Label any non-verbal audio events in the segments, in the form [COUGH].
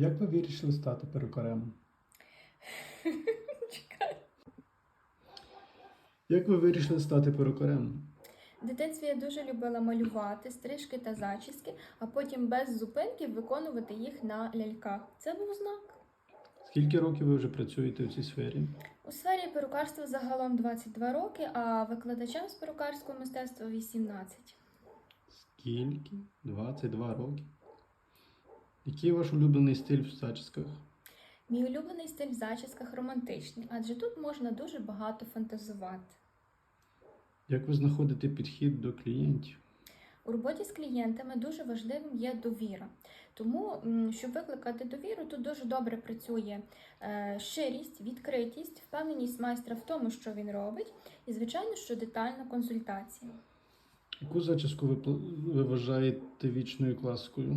Як ви вирішили стати перукарем? [LAUGHS] Чекай. Як ви вирішили стати перукарем? В дитинстві я дуже любила малювати стрижки та зачіски, а потім без зупинки виконувати їх на ляльках. Це був знак. Скільки років ви вже працюєте в цій сфері? У сфері перукарства загалом 22 роки, а викладачам з перукарського мистецтва 18. Скільки? 22 роки. Який ваш улюблений стиль в зачісках? Мій улюблений стиль в зачісках романтичний, адже тут можна дуже багато фантазувати. Як ви знаходите підхід до клієнтів? У роботі з клієнтами дуже важливим є довіра. Тому, щоб викликати довіру, тут дуже добре працює е, щирість, відкритість, впевненість майстра в тому, що він робить, і, звичайно, що детальна консультація. Яку зачіску ви, ви вважаєте вічною класикою?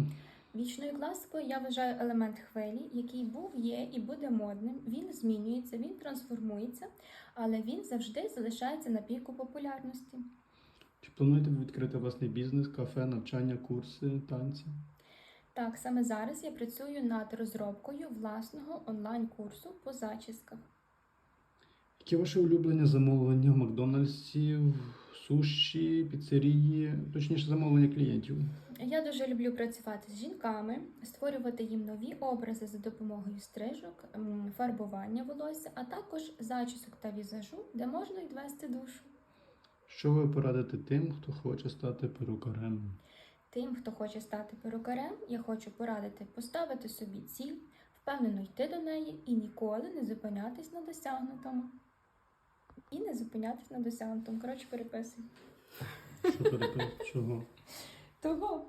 Вічною класикою я вважаю елемент хвилі, який був, є і буде модним. Він змінюється, він трансформується, але він завжди залишається на піку популярності. Чи плануєте ви відкрити власний бізнес, кафе, навчання, курси, танці? Так, саме зараз я працюю над розробкою власного онлайн-курсу по зачісках. Які ваші улюблені замовлення в Макдональдсі, суші, піцерії, точніше замовлення клієнтів? Я дуже люблю працювати з жінками, створювати їм нові образи за допомогою стрижок, фарбування волосся, а також зачісок та візажу, де можна відвести душу. Що ви порадите тим, хто хоче стати перукарем? Тим, хто хоче стати перукарем, я хочу порадити поставити собі ціль, впевнено йти до неї і ніколи не зупинятись на досягнутому. І не зупинятись на досягнутому. Коротше, переписуй. Що перепис- Чого? Того.